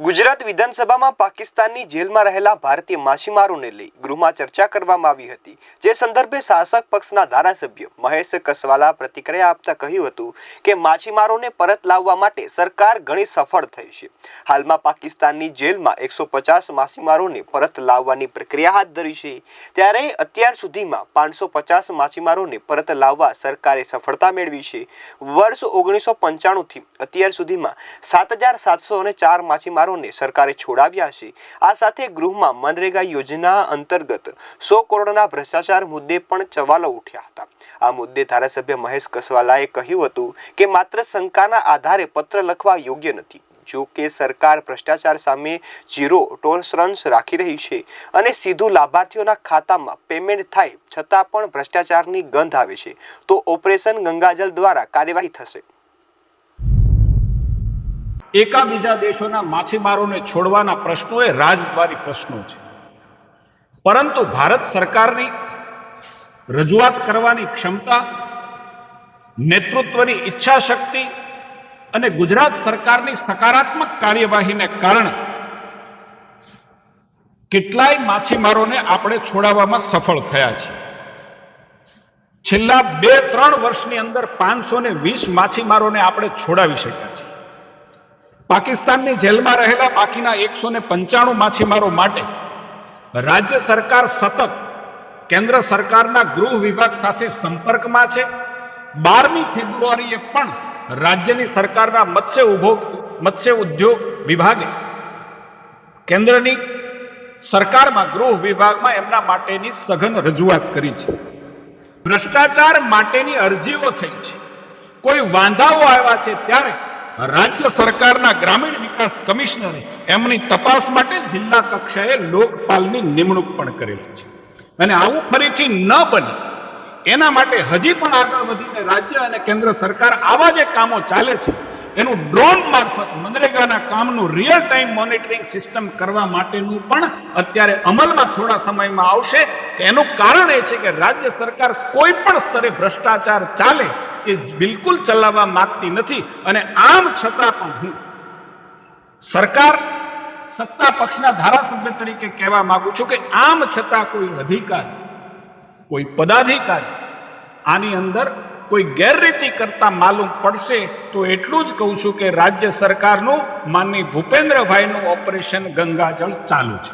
ગુજરાત વિધાનસભામાં પાકિસ્તાનની જેલમાં રહેલા ભારતીય માછીમારોને લઈ ગૃહમાં ચર્ચા કરવામાં આવી હતી. જે સંદર્ભે શાસક પક્ષના ધારાસભ્ય મહેશ કસવાલા પ્રતિક્રિયા આપતા કહ્યું હતું કે માછીમારોને પરત લાવવા માટે સરકાર ઘણી સફળ થઈ છે. હાલમાં પાકિસ્તાનની જેલમાં એકસો પચાસ માછીમારોને પરત લાવવાની પ્રક્રિયા હાથ ધરી છે. ત્યારે અત્યાર સુધીમાં પાંચસો પચાસ માછીમારોને પરત લાવવા સરકારે સફળતા મેળવી છે. વર્ષ ઓગણીસો પંચાણુંથી અત્યાર સુધીમાં સાત હજાર સાતસો અને ચાર માછીમારોને સરકારે છોડાવ્યા છે. આ સાથે ગૃહમાં મનરેગા યોજના અંતર્ગત સો કરોડના ભ્રષ્ટાચાર મુદ્દે પણ સવાલો ઉઠ્યા હતા. આ મુદ્દે ધારાસભ્ય મહેશ કસવાલાએ કહ્યું હતું કે માત્ર શંકાના આધારે પત્ર લખવા યોગ્ય નથી. જો કે સરકાર ભ્રષ્ટાચાર સામે ઝીરો ટોલરન્સ રાખી રહી છે અને સીધું લાભાર્થીઓના ખાતામાં પેમેન્ટ થાય છતાં પણ ભ્રષ્ટાચારની ગંધ આવે છે, તો ઓપરેશન ગંગાજલ દ્વારા કાર્યવાહી થશે. એકાબીજા દેશોના માછીમારોને છોડવાના પ્રશ્નો એ રાજદ્વારી પ્રશ્નો છે. પરંતુ ભારત સરકારની રજૂઆત કરવાની ક્ષમતા, નેતૃત્વની ઈચ્છા શક્તિ અને ગુજરાત સરકારની સકારાત્મક કાર્યવાહીને કારણે કેટલાય માછીમારોને આપણે છોડાવવામાં સફળ થયા છીએ. છેલ્લા બે ત્રણ વર્ષની અંદર પાંચસો ને વીસ માછીમારોને આપણે છોડાવી શક્યા છીએ. પાકિસ્તાનની જેલમાં રહેલા બાકીના એકસો ને પંચાણું માછીમારો માટે રાજ્ય સરકાર સતત કેન્દ્ર સરકારના ગૃહ વિભાગ સાથે સંપર્કમાં છે. બારમી ફેબ્રુઆરીએ પણ રાજ્યની સરકારના મત્સ્ય ઉભોગ, મત્સ્ય ઉદ્યોગ વિભાગે કેન્દ્રની સરકારમાં ગૃહ વિભાગમાં એમના માટેની સઘન રજૂઆત કરી છે. ભ્રષ્ટાચાર માટેની અરજીઓ થઈ છે. કોઈ વાંધાઓ આવ્યા છે ત્યારે રાજ્ય સરકારના ગ્રામીણ વિકાસ કમિશનરે એમની તપાસ માટે જિલ્લા કક્ષાએ લોકપાલની નિમણૂક પણ કરેલી છે. અને આવું ફરીથી ન બને, એના માટે હજી પણ આગળ વધીને રાજ્ય અને કેન્દ્ર સરકાર આવા જે કામો ચાલે છે, એનું ડ્રોન મારફત મનરેગાના કામનું રિયલ ટાઈમ મોનિટરિંગ સિસ્ટમ કરવા માટેનું પણ અત્યારે અમલમાં થોડા સમયમાં આવશે એનું કારણ એ છે કે રાજ્ય સરકાર કોઈ પણ સ્તરે ભ્રષ્ટાચાર ચાલે એ બિલકુલ ચલાવવા માંગતી નથી અને આમ છતાં પણ હું સરકાર સત્તા પક્ષના ધારાસભ્ય તરીકે કહેવા માંગુ છું કે આમ છતાં કોઈ અધિકારી, કોઈ પદાધિકારી આની અંદર કોઈ ગેરરીતિ કરતા માલુમ પડશે તો એટલું જ કહું છું કે રાજ્ય સરકારનું માનની ભૂપેન્દ્રભાઈનું ઓપરેશન ગંગાજળ ચાલુ છે.